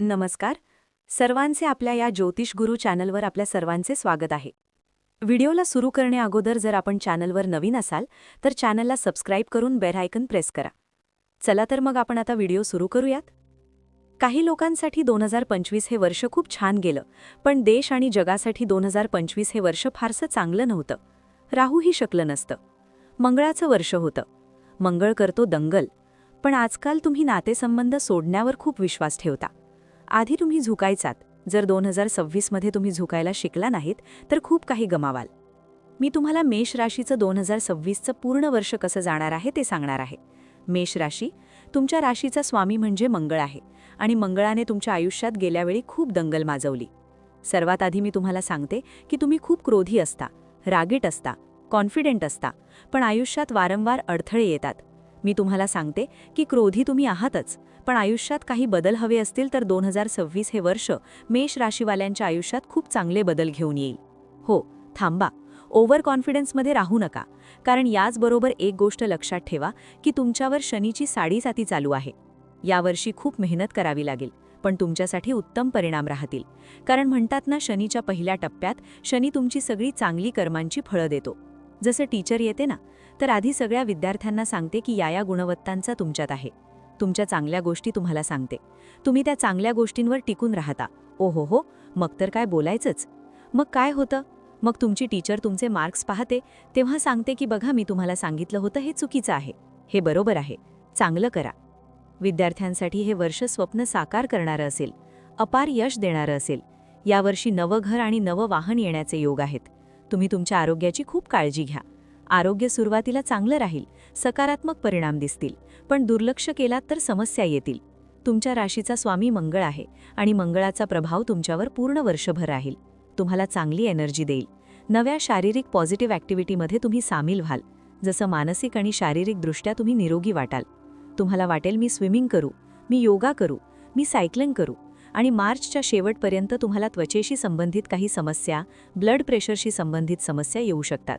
नमस्कार. सर्वांचे आपल्या या ज्योतिष गुरु चॅनलवर आपल्या सर्वांचे स्वागत आहे. व्हिडिओला सुरू करण्याअगोदर जर आपण चॅनलवर नवीन असाल तर चॅनलला सबस्क्राईब करून बेरायकन प्रेस करा. चला तर मग आपण आता व्हिडिओ सुरू करूयात. काही लोकांसाठी दोन हजार पंचवीस हे वर्ष खूप छान गेलं पण देश आणि जगासाठी दोन हजार पंचवीस हे वर्ष फारसं चांगलं नव्हतं. राहूही शकलं नसतं. मंगळाचं वर्ष होतं. मंगळ करतो दंगल. पण आजकाल तुम्ही नातेसंबंध सोडण्यावर खूप विश्वास ठेवता. आधी तुम्ही झुकायचात. जर दोन हजार सव्वीसमध्ये तुम्ही झुकायला शिकला नाहीत तर खूप काही गमावाल. मी तुम्हाला मेष राशीचं दोन हजार सव्वीसचं पूर्ण वर्ष कसं जाणार आहे ते सांगणार आहे. मेष राशी तुमच्या राशीचा स्वामी म्हणजे मंगळ आहे आणि मंगळाने तुमच्या आयुष्यात गेल्यावेळी खूप दंगल माजवली. सर्वात आधी मी तुम्हाला सांगते की तुम्ही खूप क्रोधी असता रागीट असता कॉन्फिडेंट असता पण आयुष्यात वारंवार अडथळे येतात. मी तुम्हाला सांगते की क्रोधी तुम्ही आहातच पण आयुष्यात काही बदल हवे असतील तर दोन हजार सव्वीस हे वर्ष मेष राशीवाल्यांच्या आयुष्यात खूप चांगले बदल घेऊन येईल. हो थांबा. ओव्हर कॉन्फिडन्समध्ये राहू नका. कारण याचबरोबर एक गोष्ट लक्षात ठेवा की तुमच्यावर शनीची साडीसाती चालू आहे. यावर्षी खूप मेहनत करावी लागेल पण तुमच्यासाठी उत्तम परिणाम राहतील. कारण म्हणतात ना शनीच्या पहिल्या टप्प्यात शनी तुमची सगळी चांगली कर्मांची फळं देतो. जसं टीचर येते ना तर आधी सगळ्या विद्यार्थ्यांना सांगते की या या गुणवत्तांचा तुमच्यात आहे. तुमच्या चांगल्या गोष्टी तुम्हाला सांगते. तुम्ही त्या चांगल्या गोष्टींवर टिकून राहता. ओहो हो मग तर काय बोलायचंच? मग काय होतं? मग तुमची टीचर तुमचे मार्क्स पाहते तेव्हा सांगते की बघा मी तुम्हाला सांगितलं होतं हे चुकीचं आहे. हे बरोबर आहे. चांगलं करा. विद्यार्थ्यांसाठी हे वर्ष स्वप्न साकार करणारं असेल. अपार यश देणारं असेल. यावर्षी नवं घर आणि नवं वाहन येण्याचे योग आहेत. तुम्ही तुमच्या आरोग्याची खूप काळजी घ्या. आरोग्य सुरुवातीला चांगलं राहील सकारात्मक परिणाम दिसतील. पण दुर्लक्ष केलात तर समस्या येतील. तुमच्या राशीचा स्वामी मंगळ आहे आणि मंगळाचा प्रभाव तुमच्यावर पूर्ण वर्षभर राहील. तुम्हाला चांगली एनर्जी देईल. नव्या शारीरिक पॉझिटिव्ह ॲक्टिव्हिटीमध्ये तुम्ही सामील व्हाल. जसं मानसिक आणि शारीरिकदृष्ट्या तुम्ही निरोगी वाटाल. तुम्हाला वाटेल मी स्विमिंग करू मी योगा करू मी सायकलिंग करू आणि मार्चच्या शेवटपर्यंत तुम्हाला त्वचेशी संबंधित काही समस्या ब्लड प्रेशरशी संबंधित समस्या येऊ शकतात.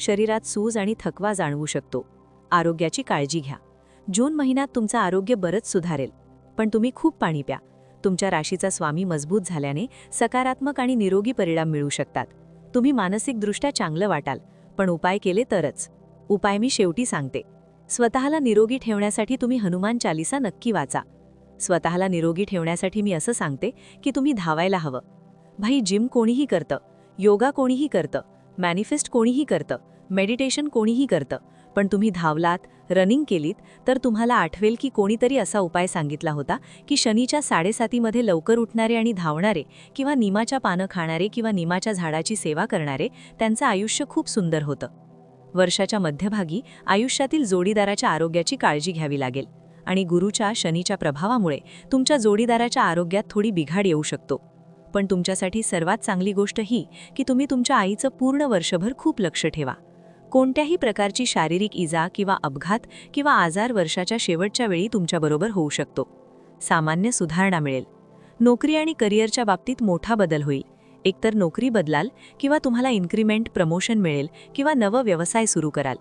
शरीरात सूज आणि थकवा जाणवू शकतो. आरोग्याची काळजी घ्या. जून महिन्यात तुमचं आरोग्य बरंच सुधारेल. पण तुम्ही खूप पाणी प्या. तुमच्या राशीचा स्वामी मजबूत झाल्याने सकारात्मक आणि निरोगी परिणाम मिळू शकतात. तुम्ही मानसिकदृष्ट्या चांगलं वाटाल पण उपाय केले तरच. उपाय मी शेवटी सांगते. स्वतःला निरोगी ठेवण्यासाठी तुम्ही हनुमान चालिसा नक्की वाचा. स्वतःला निरोगी ठेवण्यासाठी मी असं सांगते की तुम्ही धावायला हवं. भाई जिम कोणीही करतं. योगा कोणीही करतं. मॅनिफेस्ट कोणीही करतं. मेडिटेशन कोणीही करतं. पण तुम्ही धावलात रनिंग केलीत तर तुम्हाला आठवेल की कोणीतरी असा उपाय सांगितला होता की शनीच्या साडेसातीमध्ये लवकर उठणारे आणि धावणारे किंवा निमाच्या पानं खाणारे किंवा निमाच्या झाडाची सेवा करणारे त्यांचं आयुष्य खूप सुंदर होतं. वर्षाच्या मध्यभागी आयुष्यातील जोडीदाराच्या आरोग्याची काळजी घ्यावी लागेल आणि गुरुच्या शनीच्या प्रभावामुळे तुमच्या जोडीदाराच्या आरोग्यात थोडी बिघाड येऊ शकतो. पण तुमच्यासाठी सर्वात चांगली गोष्ट ही की तुम्ही तुमच्या आईचं पूर्ण वर्षभर खूप लक्ष ठेवा. कोणत्याही प्रकारची शारीरिक इजा किंवा अपघात किंवा आजार वर्षाच्या शेवटच्या वेळी तुमच्याबरोबर होऊ शकतो. सामान्य सुधारणा मिळेल. नोकरी आणि करिअरच्या बाबतीत मोठा बदल होईल. एकतर नोकरी बदलाल किंवा तुम्हाला इन्क्रीमेंट प्रमोशन मिळेल किंवा नवं व्यवसाय सुरू कराल.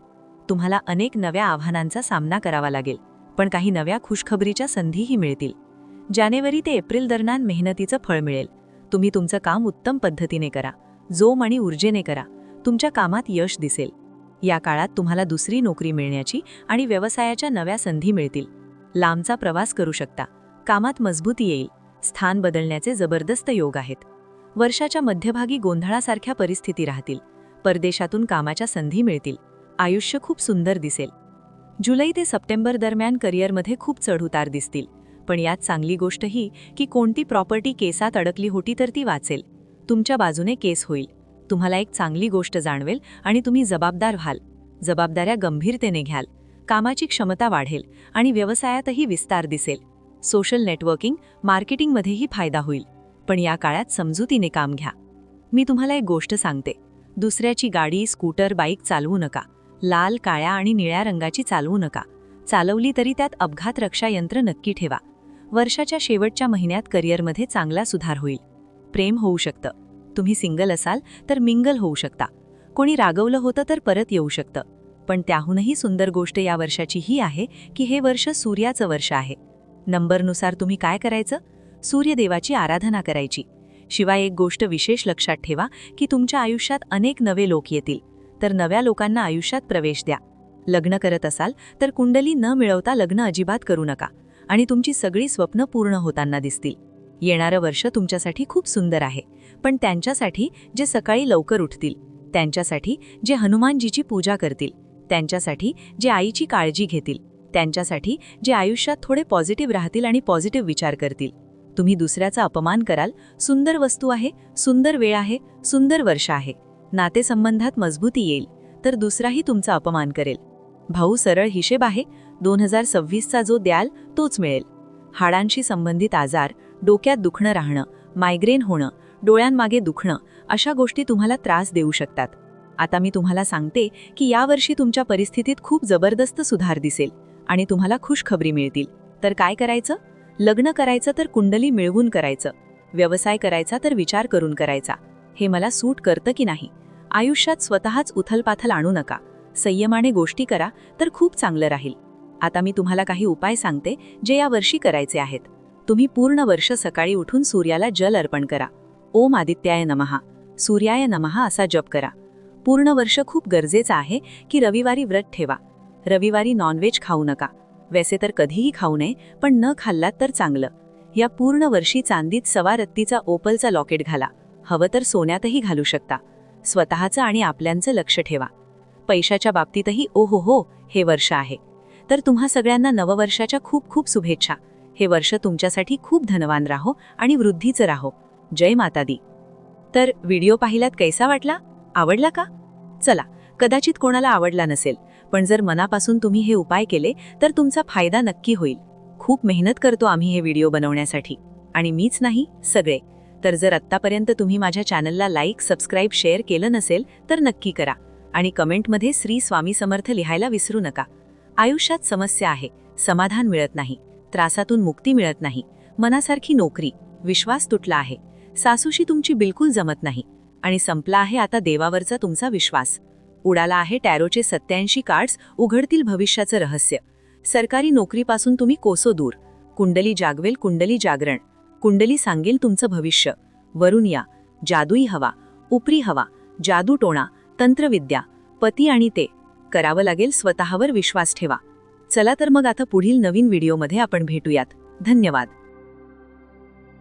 तुम्हाला अनेक नव्या आव्हानांचा सामना करावा लागेल पण काही नव्या खुशखबरीच्या संधीही मिळतील. जानेवारी ते एप्रिल दरम्यान मेहनतीचं फळ मिळेल. तुम्ही तुमचं काम उत्तम पद्धतीने करा जोम आणि ऊर्जेने करा तुमच्या कामात यश दिसेल. या काळात तुम्हाला दुसरी नोकरी मिळण्याची आणि व्यवसायाच्या नव्या संधी मिळतील. लांबचा प्रवास करू शकता कामात मजबूती येईल स्थान बदलण्याचे जबरदस्त योग आहेत. वर्षाच्या मध्यभागी गोंधळासारख्या परिस्थिती राहतील परदेशातून कामाच्या संधी मिळतील आयुष्य खूप सुंदर दिसेल. जुलै ते सप्टेंबर दरम्यान करिअरमध्ये खूप चढउतार दिसतील. पण यात चांगली गोष्ट ही की कोणती प्रॉपर्टी केसात अडकली होती तर ती वाचेल. तुमच्या बाजूने केस होईल. तुम्हाला एक चांगली गोष्ट जाणवेल आणि तुम्ही जबाबदार व्हाल. जबाबदाऱ्या गंभीरतेने घ्याल. कामाची क्षमता वाढेल आणि व्यवसायातही विस्तार दिसेल. सोशल नेटवर्किंग मार्केटिंगमध्येही फायदा होईल. पण या काळात समजुतीने काम घ्या. मी तुम्हाला एक गोष्ट सांगते. दुसऱ्याची गाडी स्कूटर बाईक चालवू नका. लाल काळ्या आणि निळ्या रंगाची चालवू नका. चालवली तरी त्यात अपघात रक्षा यंत्र नक्की ठेवा. वर्षाच्या शेवटच्या महिन्यात करिअरमध्ये चांगला सुधार होईल. प्रेम होऊ शकतं. तुम्ही सिंगल असाल तर मिंगल होऊ शकता. कोणी रागवलं होतं तर परत येऊ शकतं. पण त्याहूनही सुंदर गोष्ट या वर्षाची ही आहे की हे वर्ष सूर्याचं वर्ष आहे. नंबरनुसार तुम्ही काय करायचं? सूर्यदेवाची आराधना करायची. शिवाय एक गोष्ट विशेष लक्षात ठेवा की तुमच्या आयुष्यात अनेक नवे लोक येतील. तर नव्या लोकांना आयुष्यात प्रवेश द्या. लग्न करत असाल तर कुंडली न मिळवता लग्न अजिबात करू नका. आणि तुमची सगळी स्वप्न पूर्ण होताना दिसतील. येणारं वर्ष तुमच्यासाठी खूप सुंदर आहे. पण त्यांच्यासाठी जे सकाळी लवकर उठतील त्यांच्यासाठी जे हनुमानजीची पूजा करतील त्यांच्यासाठी जे आईची काळजी घेतील त्यांच्यासाठी जे आयुष्यात थोडे पॉझिटिव्ह राहतील आणि पॉझिटिव्ह विचार करतील. तुम्ही दुसऱ्याचा अपमान कराल सुंदर वस्तू आहे सुंदर वेळ आहे सुंदर वर्ष आहे. नातेसंबंधात मजबूती येईल तर दुसराही तुमचा अपमान करेल. भाऊ सरळ हिशेब आहे दोन हजार सव्वीसचा जो द्याल तोच मिळेल. हाडांशी संबंधित आजार डोक्यात दुखणं राहणं मायग्रेन होणं डोळ्यांमागे दुखणं अशा गोष्टी तुम्हाला त्रास देऊ शकतात. आता मी तुम्हाला सांगते की यावर्षी तुमच्या परिस्थितीत खूप जबरदस्त सुधार दिसेल आणि तुम्हाला खुशखबरी मिळतील. तर काय करायचं? लग्न करायचं तर कुंडली मिळवून करायचं. व्यवसाय करायचा तर विचार करून करायचा. हे मला सूट करतं की नाही? आयुष्यात स्वतःच उथलपाथल आणू नका. संयमाने गोष्टी करा तर खूप चांगलं राहील. आता मी तुम्हाला काही उपाय सांगते जे या वर्षी करायचे आहेत. तुम्ही पूर्ण वर्ष सकाळी उठून सूर्याला जल अर्पण करा. ओम आदित्याय नमहा सूर्याय नमहा असा जप करा. पूर्ण वर्ष खूप गरजेचं आहे की रविवारी व्रत ठेवा. रविवारी नॉनव्हेज खाऊ नका. वैसे तर कधीही खाऊ नये पण न खाल्लात तर चांगलं. या पूर्ण वर्षी चांदीत सवा रत्तीचा ओपलचा लॉकेट घाला. हवं तर सोन्यातही घालू शकता. स्वतःचं आणि आपल्यांचं लक्ष ठेवा. पैशाच्या बाबतीतही ओ हो हो हे वर्ष आहे. तर तुम्हा सगळ्यांना नववर्षाच्या खूप खूप शुभेच्छा. हे वर्ष तुमच्यासाठी खूप धनवान राहो आणि वृद्धीचं राहो. जय माता दी तर व्हिडिओ पाहिल्यात कैसा वाटला? आवडला का? चला कदाचित कोणाला आवडला नसेल पण जर मनापासून तुम्ही हे उपाय केले तर तुमचा फायदा नक्की होईल. खूप मेहनत करतो आम्ही हे व्हिडिओ बनवण्यासाठी. आणि मीच नाही सगळे. तर जर आत्तापर्यंत तुम्ही माझ्या चॅनलला लाईक सबस्क्राईब शेअर केलं नसेल तर नक्की करा. आणि कमेंटमध्ये श्री स्वामी समर्थ लिहायला विसरू नका. आयुष्यात समस्या आहे समाधान मिळत नाही त्रासातून मुक्ती मिळत नाही मनासारखी नोकरी विश्वास तुटला आहे सासूशी तुमची बिलकुल जमत नाही आणि संपला आहे आता देवावरचा तुमचा विश्वास. उडाला आहे टॅरोचे सत्याऐंशी कार्ड्स उघडतील भविष्याचं रहस्य. सरकारी नोकरीपासून तुम्ही कोसो दूर. कुंडली जागवेल कुंडली जागरण. कुंडली सांगेल तुमचं भविष्य. वरून या. जादुई हवा. उपरी हवा. जादू टोणा. तंत्रविद्या. पती आणि ते. करावं लागेल स्वतःवर विश्वास ठेवा. चला तर मग आता पुढील नवीन व्हिडिओमध्ये आपण भेटूयात. धन्यवाद.